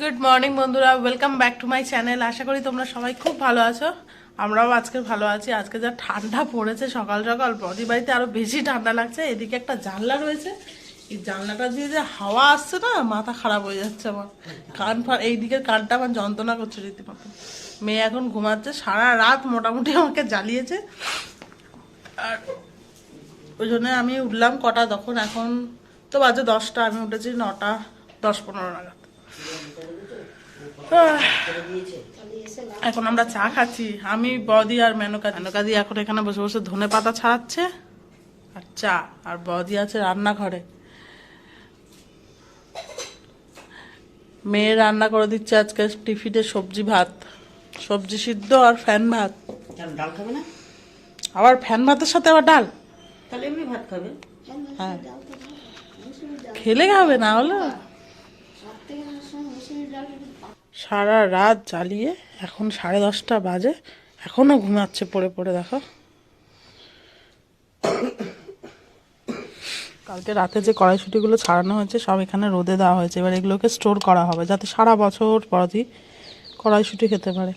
Good morning বন্ধুরা। Welcome back to my channel আশা করি তোমরা সবাই খুব ভালো আছো। আমরাও আজকে ভালো আছি। আজকে যা ঠান্ডা পড়েছে সকাল সকাল বদি বাড়িতে আরও বেশি ঠান্ডা লাগছে। এদিকে একটা জানলা রয়েছে। এই জানলাটা দিয়ে যে হাওয়া আসছে না, মাথা খারাপ হয়ে যাচ্ছে আমার। কান ফার এই দিকের কানটা আমার যন্ত্রণা করছে রীতিমতো। মেয়ে এখন ঘুমাচ্ছে। সারা রাত মোটামুটি আমাকে জ্বালিয়েছে। আর ওই জন্য আমি উঠলাম কটা তখন। এখন তো বাজে দশটা। আমি উঠেছি নটা। দশ পনেরো নাগাদ এখন আমরা চা খাচ্ছি। আমি বদি আর মেনকা মেনকাদি এখন এখানে বসে বসে ধনে পাতা ছাড়াচ্ছে আর চা। আর বদি আছে রান্নাঘরে। মেয়ে রান্না করে দিচ্ছে আজকে টিফিনে সবজি ভাত। সবজি সিদ্ধ আর ফ্যান ভাত। ডাল খাবে না? আবার ফ্যান ভাতের সাথে আবার ডাল? তাহলে এমনি ভাত খাবে। হ্যাঁ। খেলে খাবে না হলে? সারা রাত জ্বালিয়ে এখন সাড়ে দশটা বাজে। এখনও ঘুমাচ্ছে পড়ে পড়ে, দেখো। কালকে রাতে যে কড়াইশুটিগুলো ছাড়ানো হয়েছে, সব এখানে রোদে দেওয়া হয়েছে। এবার এগুলোকে স্টোর করা হবে, যাতে সারা বছর পরদি কড়াইশুটি খেতে পারে।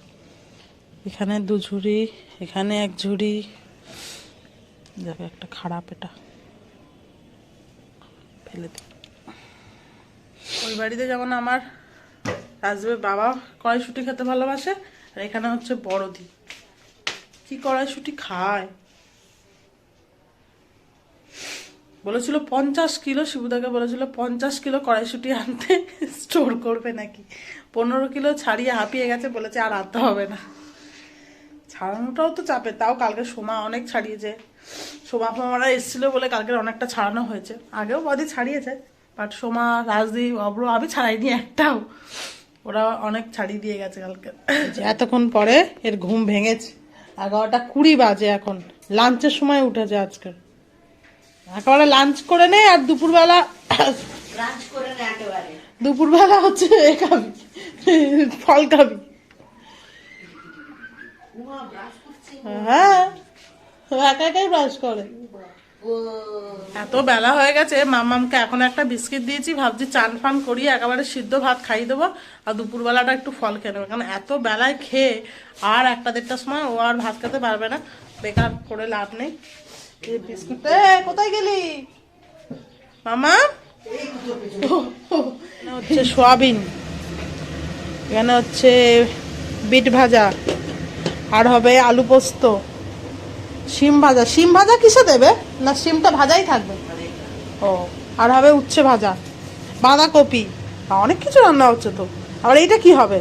এখানে দু ঝুড়ি, এখানে এক ঝুড়ি। দেখো, একটা খারাপ এটা। ফেলে দিই। ওই বাড়িতে যেমন আমার রাজবের বাবা কড়াইশুটি খেতে ভালোবাসে, আর এখানে হচ্ছে বড়দি। কি কড়াইশুটি খায়? বলেছিল পঞ্চাশ কিলো, শিবুদাকে বলেছিল পঞ্চাশ কিলো কড়াইশুটি আনতে স্টোর করবে নাকি। পনেরো কিলো ছাড়িয়ে হাঁপিয়ে গেছে, বলেছে আর আনতে হবে না। ছাড়ানোটাও তো চাপে, তাও কালকে সোমা অনেক ছাড়িয়েছে। সোমা ফোমারা এসেছিল বলে কালকে অনেকটা ছাড়ানো হয়েছে। আগেও বদি ছাড়িয়েছে, বাট সোমা, রাজদীপ, অব্র, আমি ছাড়াইনি একটাও। ওরা অনেক ছাড়িয়ে দিয়ে গেছে কালকে। এতক্ষণ পরে এর ঘুম ভেঙেছে। এগারোটা কুড়ি বাজে এখন। লাঞ্চের সময় উঠেছে আজকে। একেবারে লাঞ্চ করে নে আর দুপুরবেলা লাঞ্চ করে না একেবারে। দুপুরবেলা হচ্ছে এ খাবি ফল খাবি। ব্রাশ হ্যাঁ একা একাই ব্রাশ করে। এত বেলা হয়ে গেছে, মামামকে এখন একটা বিস্কিট দিয়েছি, ভাবছি চান ফান করিয়ে একেবারে সিদ্ধ ভাত খাইয়ে দেবো, আর দুপুরবেলাটা একটু ফল খেয়ে নেব, কারণ এত বেলায় খেয়ে আর একটা দেড়টার সময় ও আর ভাত খেতে পারবে না, বেকার করে লাভ নেই। এই বিস্কুট কোথায় গেলি? মামা? হচ্ছে সোয়াবিন, এখানে হচ্ছে বিট ভাজা, আর হবে আলু পোস্ত। শিম ভাজা। শিম ভাজা কিসে দেবে? না শিমটা ভাজাই থাকবে। ও আর হবে উচ্ছে ভাজা। বাঁধাকপি। অনেক কিছু রান্না হচ্ছে তো। আবার এইটা কি হবে?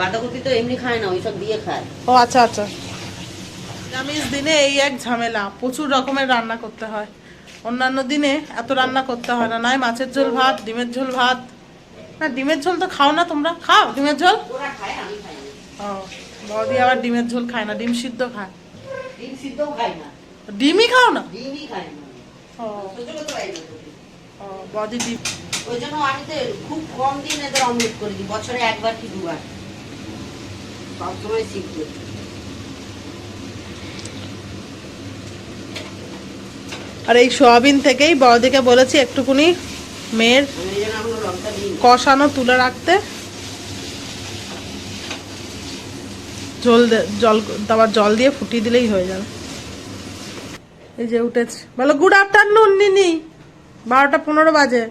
বাঁধাকপি তো এমনি খায় না ওইসব দিয়ে খায়। ও আচ্ছা আচ্ছা। নিরামিষ দিনে এই এক ঝামেলা। প্রচুর রকমের রান্না করতে হয়। অন্যান্য দিনে এত রান্না করতে হয় না। নয় মাছের ঝোল ভাত ডিমের ঝোল ভাত। না ডিমের ঝোল তো খাও না তোমরা। খাও ডিমের ঝোল। ও। বৌদি আবার ডিমের ঝোল খায় না ডিম সিদ্ধ খায়। ডিম সিদ্ধও খায় না। ডিমই খাও না? ডিমই খায় না। ও। বৌদি ডিম। ওই জন্য আমি তো খুব কম দিন এদের অমলেট করে দিই বছরে একবার কি দুবার। সবসময় সিদ্ধ। আর এই সোয়াবিন থেকেই বড়দিকে বলেছি একটুকুনি মেয়ের। কষানো তুলে রাখতে। জল জল তারপর জল দিয়ে ফুটিয়ে দিলেই হয়ে যাবে। এই যে উঠেছে। বলো গুড আফটারনুন নিনি। বারোটা পনেরো বাজে।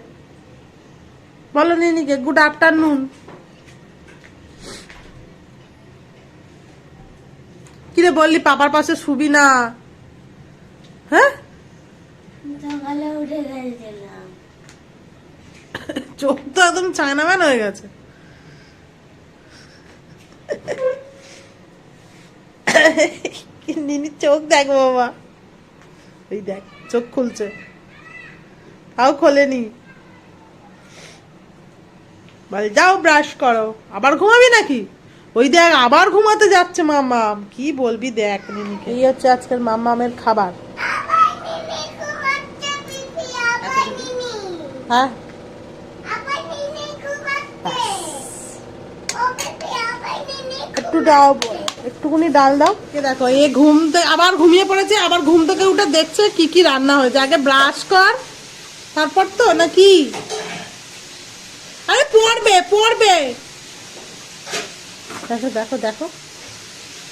বলো নিনিকে গুড আফটারনুন। কিরে বললি পাপার পাশে শুবি না? হ্যাঁ? চোখ তো একদম চায়না ম্যান হয়ে গেছে। নিনি চোখ দেখ বাবা এই দেখ, চোখ খুলছে। তাও খোলেনি। বলে, যাও ব্রাশ করো। আবার ঘুমাবি নাকি? ওই দেখ, আবার ঘুমাতে যাচ্ছে মামাম কি বলবি দেখ নিনিকে। এই হচ্ছে আজকের মামামের খাবার। হ্যাঁ? একটু দাও একটুকুনি ডাল দাও। এ দেখো এ ঘুম থেকে আবার ঘুমিয়ে পড়েছে আবার ঘুম থেকে উঠে দেখছে কি কি রান্না হয়েছে। আগে ব্রাশ কর তারপর তো নাকি? আরে পড়বে পড়বে। দেখো দেখো দেখো।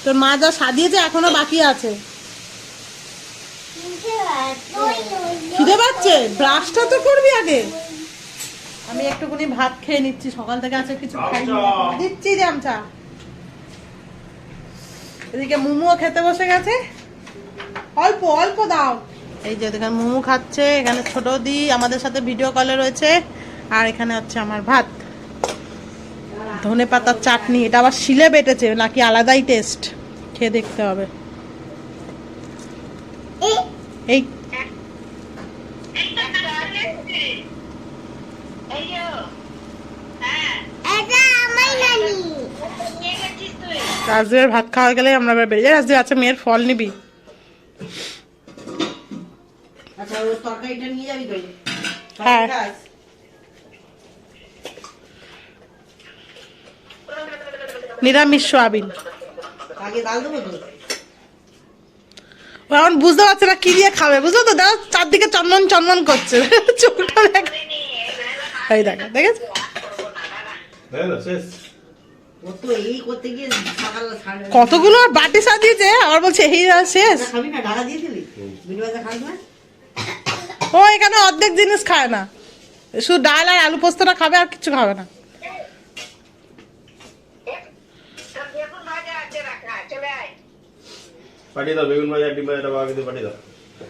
তোর মা যা সাজিয়েছে এখনও বাকি আছে। খিদে পাচ্ছে? ব্রাশটা তো করবি আগে। আমি একটুখানি ভাত খেয়ে নিচ্ছি সকাল থেকে আছে কিছু খাইনি। দিচ্ছি জামচা এদিকে মোমো খেতে বসে গেছে। অল্প অল্প দাও। এই যে এখানে মোমো খাচ্ছে এখানে ছোট দি আমাদের সাথে ভিডিও কলে রয়েছে। আর এখানে হচ্ছে আমার ভাত। ধনে পাতার চাটনি এটা আবার শিলে বেটেছে নাকি আলাদাই টেস্ট খেয়ে দেখতে হবে। এই রাজদের ভাত খাওয়া গেলে আমরা এবার বেরিয়ে যাই। রাজদের আছে মেয়ের ফল নিবি। আচ্ছা হ্যাঁ। নিরামিষ সোয়াবিন। এখন বুঝতে পারছে না কি দিয়ে খাবে। বুঝলো তো? দেখো চারদিকে চন্দন চন্দন করছে। চোখটা দেখ। এই দেখো, দেখেছ? কতগুলো বাটি সাজিয়েছে? আবার বলছে এই আর শেষ। ও এখানে অর্ধেক জিনিস খায় না। শুধু ডাল আর আলু পোস্তটা খাবে আর কিছু খাবে না।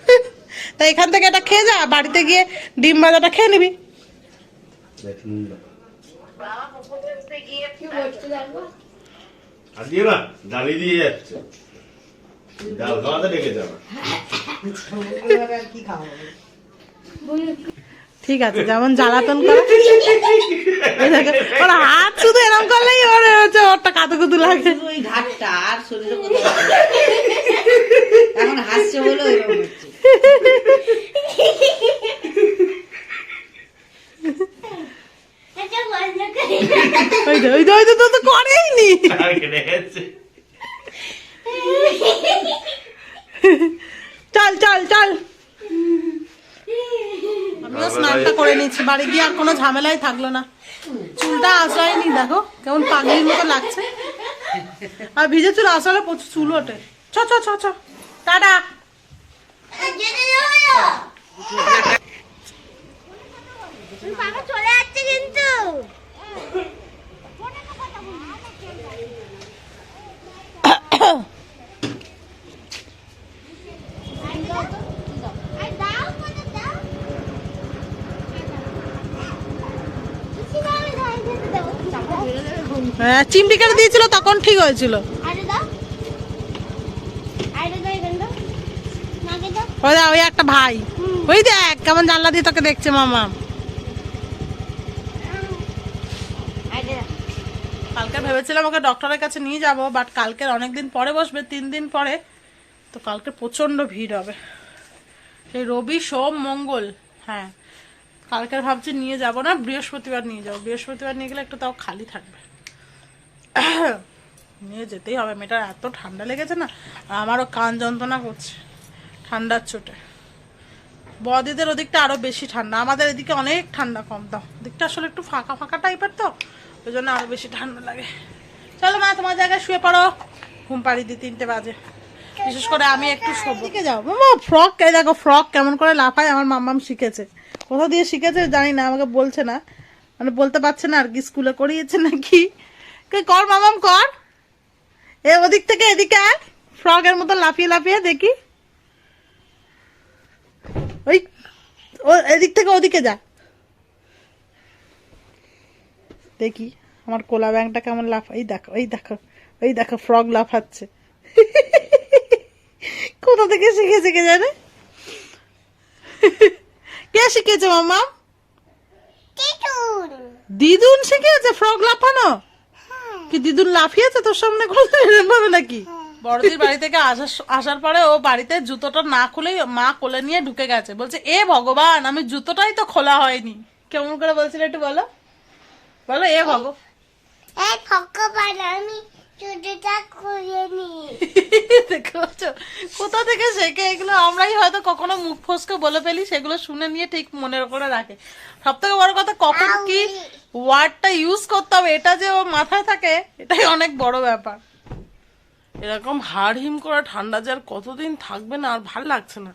তা এখান থেকে এটা খেয়ে যা বাড়িতে গিয়ে ডিম ভাজাটা খেয়ে নিবি। দেখুন আর দিও না ডালি দিয়ে যাচ্ছে। ডাল খাওয়াতে ডেকেছে আমার এবার আর কি খাওয়াবো ঠিক আছে যেমন জ্বালাতন করে। ওর হাত শুধু এরকম করলেই ওর হচ্ছে ওরটা কাদু কুদু লাগে ওই ঘাটটা আর শরীরে এখন হাসছে বলে হচ্ছে। ওই তো তো করেই নি চল চল চল। আমিও স্নানটা করে নিচ্ছি বাড়ি গিয়ে আর কোনো ঝামেলাই থাকল না চুলটা আসায়নি দেখো কেমন পাগলির মতো লাগছে আর ভিজে চুল আসালে প্রচুর চুল ওঠে। চ চ চ চ। টাটা। চলে যাচ্ছে কিন্তু। হ্যাঁ, চিমটি কেটে দিয়েছিল তখন ঠিক হয়েছিল। ওই একটা ভাই। ওই দেখ কেমন জানলা দিয়ে তোকে দেখছে মামা আরে দাও কালকে ভেবেছিলাম ওকে ডক্টরের কাছে নিয়ে যাব বাট কালকের অনেক দিন পরে বসবে, তিন দিন পরে, তো কালকে প্রচণ্ড ভিড় হবে। সেই রবি, সোম, মঙ্গল হ্যাঁ কালকের ভাবছি নিয়ে যাব না, বৃহস্পতিবার নিয়ে যাব। বৃহস্পতিবার নিয়ে গেলে একটু তাও খালি থাকবে। নিয়ে যেতেই হবে মেয়েটার এত ঠান্ডা লেগেছে না, আমারও কান যন্ত্রণা করছে, ঠান্ডার চোটে। বদিদের ওদিকটা আরও বেশি ঠান্ডা, আমাদের এদিকে অনেক ঠান্ডা কম, দাও। ওদিকটা আসলে একটু ফাঁকা ফাঁকা টাইপের তো ওই জন্য আরও বেশি ঠান্ডা লাগে। চলো মা, তোমার জায়গায় শুয়ে পড়ো। ঘুম পাড়ি দি তিনটে বাজে। বিশেষ করে আমি একটু শোবো। দিকে যাও। মামা, ফ্রক এই দেখো, ফ্রক কেমন করে লাফায় আমার মাম্মাম শিখেছে। কোথাও দিয়ে শিখেছে জানি না, আমাকে বলছে না। মানে বলতে পারছে না আর কি, স্কুলে করিয়েছে নাকি। কর মামাম কর। এ, ওদিক থেকে এদিকে আয়। ফ্রকের মতো লাফিয়ে লাফিয়ে দেখি। ওই, ও, এদিক থেকে ওদিকে যা। দেখি আমার কোলা ব্যাংটা কেমন লাফ এই দেখো এই দেখো এই দেখো ফ্রগ লাফাচ্ছে। কোথা থেকে শিখেছে কে জানে? কে শিখেছে মামা দিদুন। শিখেছে ফ্রগ লাফানো? কি দিদুন লাফিয়েছে তোর সামনে কোথাও এরকম ভাবে নাকি বড়দির বাড়ি থেকে আসার আসার পরে ও বাড়িতে জুতোটা না খুলেই মা কোলে নিয়ে ঢুকে গেছে। বলছে এ ভগবান আমি জুতোটাই তো খোলা হয়নি। কেমন করে বলছিল একটু বলো? বলো এ ভগ। এই ভগবান আমি চুটিটা খুলে নি কোথা থেকে শেখে এগুলো? আমরাই হয়তো কখনো মুখ ফসকে বলে ফেলি সেগুলো শুনে নিয়ে ঠিক মনের করে রাখে। সব থেকে বড় কথা কখন কি ওয়ার্ডটা ইউজ করতে হবে এটা যে ওর মাথায় থাকে এটাই অনেক বড় ব্যাপার। এরকম হাড় হিম করা ঠান্ডা যে আর কতদিন থাকবে না আর ভালো লাগছে না।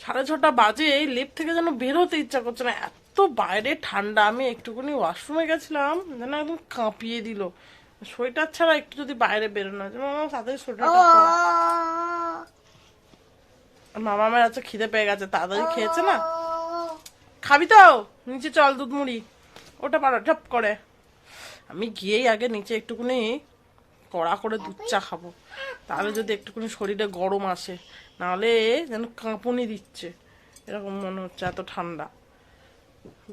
সাড়ে ছটা বাজে এই লেপ থেকে যেন বের হতে ইচ্ছা করছে না এত বাইরে ঠান্ডা, আমি একটুখানি ওয়াশরুমে গেছিলাম, যেন একদম কাঁপিয়ে দিল। সোয়েটার ছাড়া একটু যদি বাইরে বেরোনো যায় আমার সাথে সোয়েটারটা পরা। মামা আমার আজকে খিদে পেয়ে গেছে, তাড়াতাড়ি খেয়েছে না? খাবি তো, নিচে চল দুধ মুড়ি। ওটা পারো ঝপ করে। আমি গিয়েই আগে নিচে একটুখানি কড়া করে দুধ চা খাব। তাহলে যদি একটুখানি শরীরে গরম আসে, নাহলে যেন কাঁপুনি দিচ্ছে। এরকম মনে হচ্ছে, এত ঠান্ডা।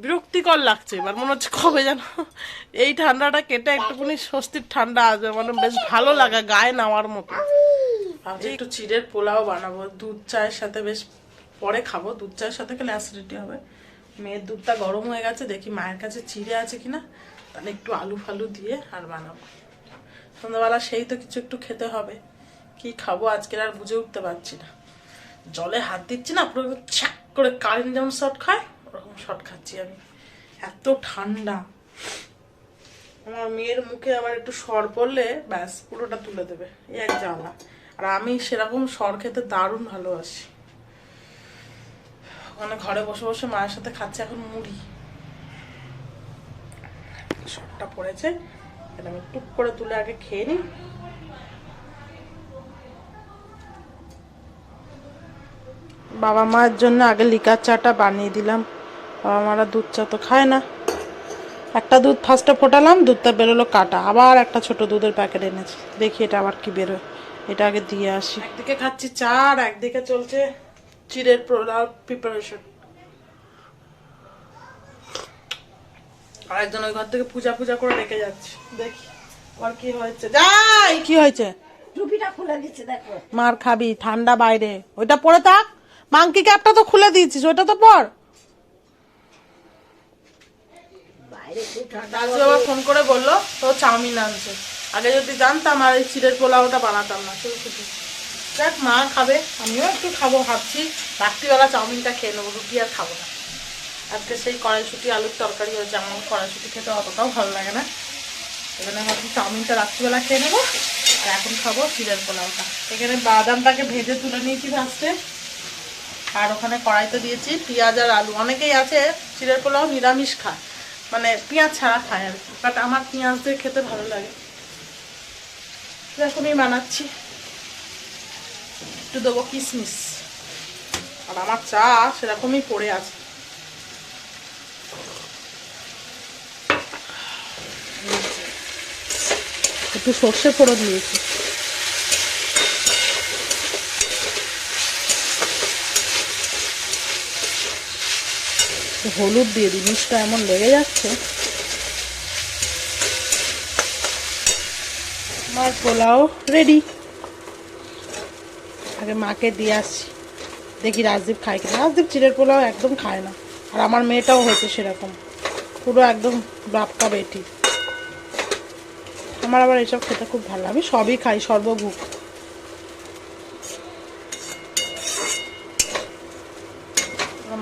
বিরক্তিকর লাগছে এবার, মনে হচ্ছে কবে যেন এই ঠান্ডাটা কেটে একটুখানি স্বস্তির ঠান্ডা আসবে মানে বেশ ভালো লাগা গায়ে নেওয়ার মতো। ভাবছি একটু চিড়ের পোলাও বানাবো, দুধ চায়ের সাথে বেশ পরে খাব, দুধ চায়ের সাথে খেলে অ্যাসিডিটি হবে। মেয়ের দুধটা গরম হয়ে গেছে, দেখি মায়ের কাছে চিড়ে আছে কিনা, তাহলে একটু আলু ফালু দিয়ে আর বানাবো। সন্ধ্যাবেলা সেই তো কিছু একটু খেতে হবে, কি খাব আজকের আর বুঝে উঠতে পারছি না। জলে হাত দিচ্ছি না, পুরো ছ্যাক করে কারেন্ট যেমন শট খায় ওরকম শট খাচ্ছি আমি। এত ঠান্ডা। আমার মেয়ের মুখে আবার একটু সর পড়লে ব্যাস পুরোটা তুলে দেবে, এই এক জ্বালা। আর আমি সেরকম সর খেতে দারুণ ভালোবাসি। ওখানে ঘরে বসে বসে মায়ের সাথে খাচ্ছে, এখন মুড়ি। সরটা পড়েছে, এটা আমি টুক করে তুলে আগে খেয়ে নিই। বাবা মায়ের জন্য আগে লিকার চাটা বানিয়ে দিলাম। বাবা মারা দুধ চা তো খায় না। একটা দুধ ফার্স্টে ফোটালাম দুধটা বেরোলো কাটা। আবার একটা ছোট দুধের প্যাকেট এনেছি। দেখি এটা আবার কি বেরোয়। এটা আগে দিয়ে আসি। একদিকে খাচ্ছি চা আর একদিকে চলছে চিড়ের প্রিপারেশন আর একজন ওই ঘর থেকে পূজা পূজা করে রেখে যাচ্ছে। দেখি আর কি হয়েছে। যাই কি হয়েছে? টুপিটা খুলে দিচ্ছে দেখো। মার খাবি ঠান্ডা বাইরে। ওইটা পরে থাক। মাংকি ক্যাপটা তো খুলে দিয়েছিস ওইটা তো পর বাইরে খুব ঠান্ডা রাজু আবার ফোন করে বলল, তো চাউমিন আনছে। আগে যদি জানতাম আর এই চিড়ের পোলাওটা বানাতাম না। শুধু শুধু মা খাবে, আমিও একটু খাব ভাবছি। রাত্রিবেলা চাউমিনটা খেয়ে নেব, রুটি আর খাব না। আজকে সেই কড়াইশুটি, আলুর তরকারি হয়েছে আমার কড়াইশুটি খেতে অতটাও ভালো লাগে না। এখানে ভাবছি চাউমিনটা রাত্রিবেলা খেয়ে নেব আর এখন খাব চিড়ের পোলাওটা। এখানে বাদামটাকে ভেজে তুলে নিয়েছি ফার্স্টে আর ওখানে কড়াইতে দিয়েছি পেঁয়াজ আর আলু। অনেকেই আছে চিড়ের পোলাও নিরামিষ খায়। মানে পেঁয়াজ ছাড়া খায় আর বাট আমার পেঁয়াজ দিয়ে খেতে ভালো লাগে। এরকমই বানাচ্ছি। একটু দেবো কিশমিশ। আর আমার চা সেরকমই পড়ে আছে। একটু সর্ষে ফোড়ন দিয়েছি। একটু হলুদ দিয়ে দিই মিষ্টা এমন লেগে যাচ্ছে। আমার পোলাও রেডি আগে মাকে দিয়ে আসছি। দেখি রাজদীপ খায় কিনা। রাজদীপ চিড়ের পোলাও একদম খায় না। আর আমার মেয়েটাও হয়েছে সেরকম। পুরো একদম বাপকা বেটি। আমার আবার এসব খেতে খুব ভালো আমি সবই খাই সর্বভুক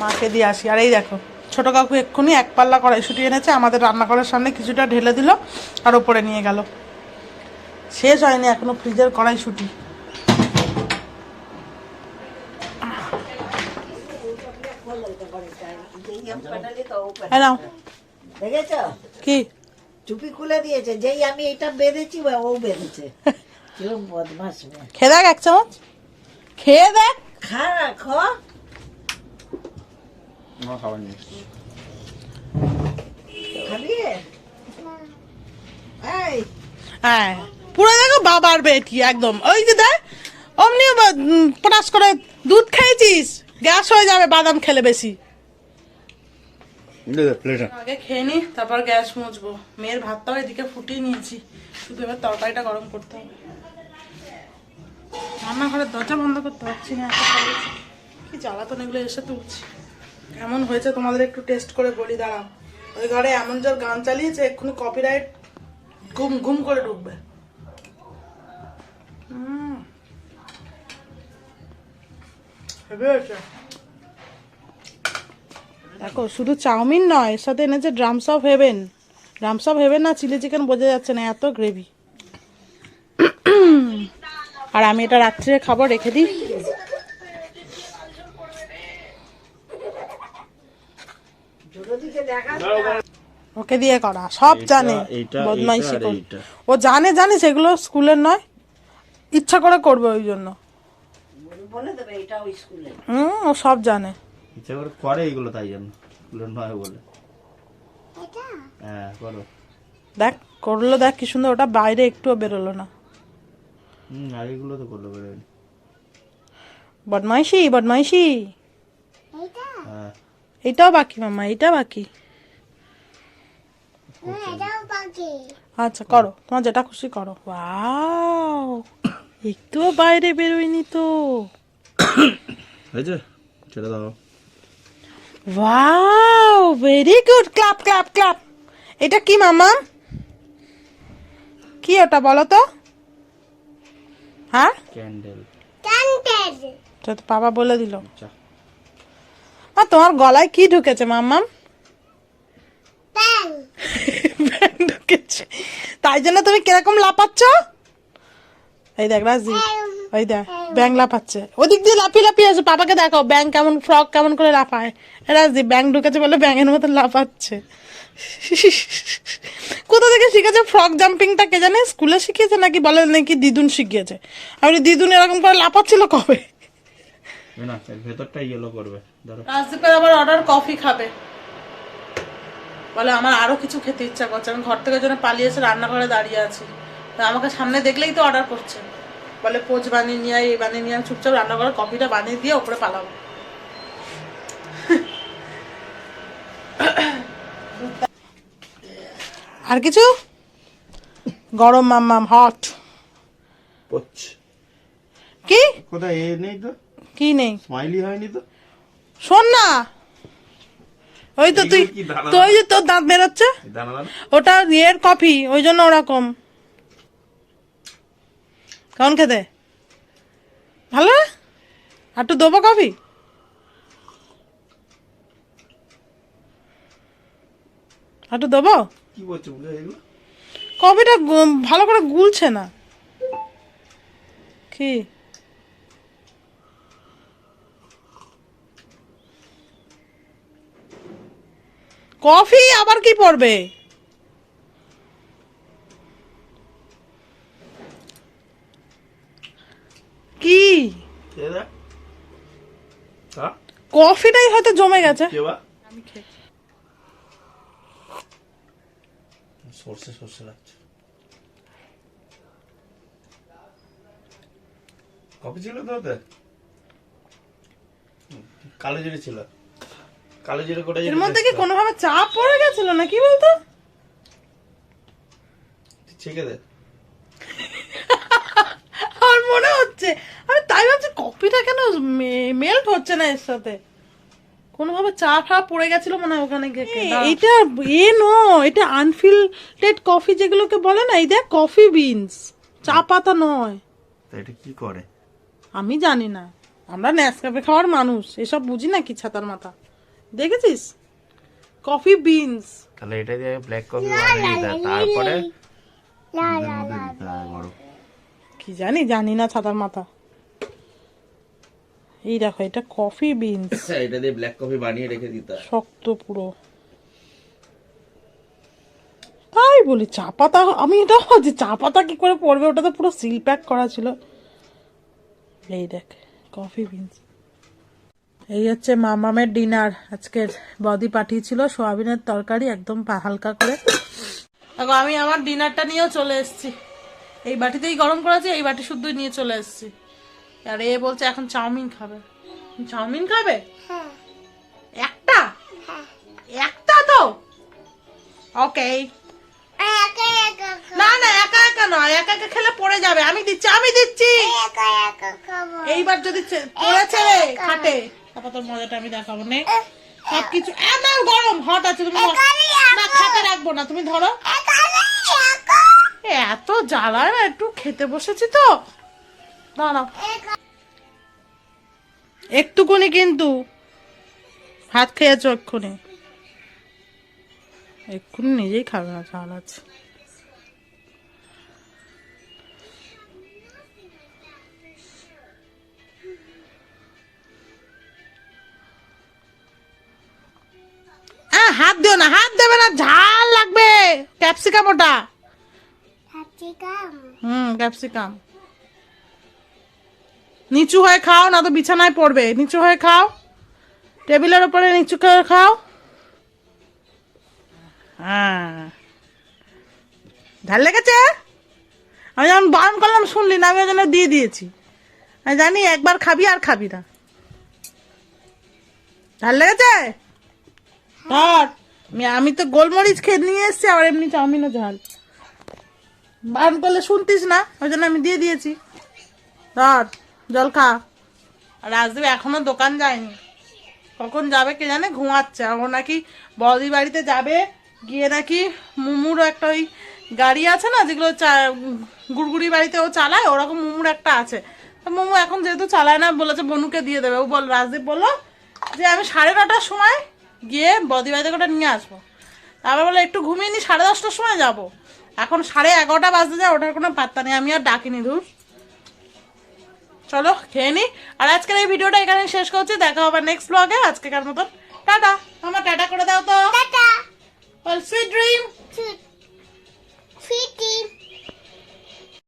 মাকে দিয়ে আসি। আর এই দেখো ছোট কাকু এক্ষুনি এক পাল্লা কড়াইশুটি এনেছে আমাদের রান্নাঘরের সামনে কিছুটা ঢেলে দিল আর ওপরে নিয়ে গেল। শেষ হয়নি এখনও ফ্রিজের কড়াইশুটি। নাও। দেখেছ? কি? টুপি খুলে দিয়েছে যেই আমি এটা বেঁধেছি ও বেঁধেছে। কিরম বদমাস খেয়ে দেখ এক চামচ। খেয়ে দেখ। খা খ। আমার খাবার নেই খাবি এই হ্যাঁ পুরো দেখো বাবার বেটি একদম। ওই যে দেখ অমনি পটাশ করে দুধ খেয়েছিস? গ্যাস হয়ে যাবে বাদাম খেলে বেশি। প্লেটা আগে খেয়ে নি তারপর গ্যাস মুছবো। মেয়ের ভাতটাও এদিকে ফুটিয়ে নিয়েছি। শুধু এবার তরকারিটা গরম করতে হবে। রান্নাঘরের দরজা বন্ধ করতে পারছি না। কি জ্বালাতন এগুলো এসে তুলছি। কেমন হয়েছে তোমাদের একটু টেস্ট করে বলি, দাঁড়াও। ওই ঘরে এমন জোর গান চালিয়েছে, এক্ষুনি কপিরাইট ঘুম ঘুম করে ঢুকবে। দেখো, শুধু চাউমিন নয়, এর সাথে এনেছে drums of heaven drums of heaven না চিলি চিকেন বোঝা যাচ্ছে না, এত গ্রেভি আর আমি এটা রাত্রে খাবার রেখে দিই। ওকে দিয়ে করা সব জানে বদমাইশি করে। ও জানে জানে সেগুলো স্কুলের নয় ইচ্ছা করে করবে ওই জন্য। হুম ও সব জানে। ইচ্ছা করে করে এগুলো তাই জন্য নয় বলে। হ্যাঁ করো। দেখ করল দেখ কি সুন্দর ওটা বাইরে একটুও বেরোলো না। হুম আর তো করল বেরোয়নি বদমাইশি বদমাইশি। এটা হ্যাঁ। এটাও বাকি মামা এটা বাকি। আচ্ছা করো। তোমার যেটা খুশি করো। ওয়াও! একটুও বাইরে বেরোয়নি তো। হয়েছে ছেড়ে দাও। Wow very good clap clap clap. এটা কি মামা কি ওটা বলো তো? হ্যাঁ? ক্যান্ডেল তো তো বাবা বলে দিল। আচ্ছা। আর তোমার গলায় কি ঢুকেছে মাম্মাম প্যান ব্যাং ঢুকেছে তাই জন্য তুমি কীরকম লাপাচ্ছ এই দেখ রাজি। ওই দেখ ব্যাং লাফাচ্ছে। ওদিক দিয়ে লাফিয়ে লাফিয়ে আছে পাপাকে দেখো ব্যাং কেমন ফ্রক কেমন করে লাফায়। রাজি ব্যাং ঢুকেছে বলে ব্যাঙের মতো লাফাচ্ছে। কোথা থেকে শিখেছে ফ্রক জাম্পিংটা কে জানে? স্কুলে শিখিয়েছে নাকি বলে নাকি দিদুন শিখিয়েছে? আমি দিদুন এরকম করে লাফাচ্ছিল কবে? না ভেতরটা ইয়েলো করবে। ধরো। রাজদীপের আবার অর্ডার কফি খাবে। বলে আমার আরও কিছু খেতে ইচ্ছা করছে। আমি ঘর থেকে জন্য পালিয়ে এসে রান্নাঘরে দাঁড়িয়ে আছি। তা আমাকে সামনে দেখলেই তো অর্ডার করছে। বলে পোচ বানিয়ে নিয়ে এই বানিয়ে নিয়ে চুপচাপ রান্নাঘরে কফিটা বানিয়ে দিয়ে ওপরে পালাবো আর কিছু? গরম মাম্মাম হট পোচ। কি? কোথায়? এ নেই তো? কি নেই? স্মাইলি হয়নি তো? শোন না! ওই তো তুই এগুলো কি দানা তো ওই যে তোর দাঁত বেরোচ্ছে? ওটা ইয়ের কফি ওই জন্য ওরকম। কেমন খেতে? ভালো? আর একটু দেবো কফি? আর একটু দেবো? কফিটা ভালো করে গুলছে না। কি? কফি আবার কি পড়বে? কি? কফিটাই হয়তো জমে গেছে। সর্ষে সর্ষে লাগছে। কফি ছিল তো ওতে? কালো জিরে ছিল। কালো জিরে কোটা এর মধ্যে কি কোনোভাবে চাপ পড়ে গেছিল না কি বলতো ছেঁকে দে আর মনে হচ্ছে। আমি তাই ভাবছি কফিটা কেন মেল্ট হচ্ছে না এর সাথে? কোনোভাবে চা ফা পড়ে গেছিল মনে হয় ওখানে এটা এ নো এটা আনফিল্টেড কফি যেগুলোকে বলে না এই দেখ কফি বিনস চা পাতা নয়। এটা কি করে? আমি জানি না। আমরা নেসকাফে খাওয়ার মানুষ এসব বুঝি না কি ছাতার মাথা। দেখেছিস? কফি বিনস তাহলে এটা দিয়ে ব্ল্যাক কফি বানিয়ে দিতে তারপরে লা লা লা দিতে বরফ। কি জানি জানি না ছাতার মাথা। এই দেখো এটা কফি বিনস এটা দিয়ে ব্ল্যাক কফি বানিয়ে রেখে দিতা শক্ত পুরো। তাই বলি চা পাতা আমি এটা ভাবছি চা পাতা কি করে পড়বে? ওটা তো পুরো সিল প্যাক করা ছিল। এই দেখ কফি বিনস এই হচ্ছে মামামের ডিনার। আজকের বদি পাঠিয়েছিল সোয়াবিনের তরকারি একদম হালকা করে। দেখো আমি আমার ডিনারটা নিয়েও চলে এসেছি। এই বাটিতেই গরম করেছি এই বাটি শুদ্ধই নিয়ে চলে এসেছি। আর এ বলছে এখন চাউমিন খাবে। চাউমিন খাবে? হ্যাঁ। একটা? একটা তো? ওকে একা না না একা একা নয় একা একা খেলে পড়ে যাবে। আমি দিচ্ছি আমি দিচ্ছি। এইবার যদি পড়েছে খাটে। তারপর তোর মজাটা আমি দেখাবো। নে। সব কিছু গরম হট আছে, তুমি না খাতে রাখব না, তুমি ধরো। এত জ্বালায় না, একটু খেতে বসেছি তো। দাঁড়াও। একটুকুনি কিন্তু। ভাত খেয়েছো এক্ষুনি। এক্ষুনি নিজেই খাবে না, ঝাল আছে। আহ, হাত দিও না হাত দেবে না ঝাল লাগবে। ক্যাপসিকাম ওটা। ক্যাপসিকাম? হুম ক্যাপসিকাম। নিচু হয়ে খাও না তো বিছানায় পড়বে। নিচু হয়ে খাও। টেবিলের উপরে নিচু করে খাও। হ্যাঁ। ঝাল লেগেছে? আমি যখন বারণ করলাম শুনলি না আমি ওই জন্য দিয়ে দিয়েছি। আমি জানি একবার খাবি আর খাবি না। ঝাল লেগেছে? আমি তো গোলমরিচ খেয়ে নিয়ে এসেছি, আবার এমনি চাউমিনও ঝাল। বারণ করলে শুনতিস না, ওই জন্য আমি দিয়ে দিয়েছি। ধর, জল খা। আর রাজদেব এখনও দোকান যায়নি। কখন যাবে কে জানে, ঘুমাচ্ছে। আর ও নাকি বদি বাড়িতে যাবে, গিয়ে নাকি মুমুর একটা ওই গাড়ি আছে না, যেগুলো গুড়গুড়ি বাড়িতে ও চালায়, ওরকম মুমুর একটা আছে। মোমো এখন যেহেতু চালায় না, বলেছে বনুকে দিয়ে দেবে। ও বল রাজদীপ বলল যে, আমি সাড়ে নটার সময় গিয়ে বদি বাড়ি থেকে ওটা নিয়ে আসব। তারপর বলে একটু ঘুমিয়ে নি সাড়ে দশটার সময় যাব। এখন সাড়ে এগারোটা বাজতে যায় ওটার কোনো পাত্তা নেই আমি আর ডাকিনি ধুর। চলো খেয়ে নি। আর আজকের এই ভিডিওটা এখানে শেষ করছি দেখা হবে নেক্সট ব্লগে আজকেকার মতন টাটা। আমার টাটা করে দাও তো। টাটা। Sweet dream Sweety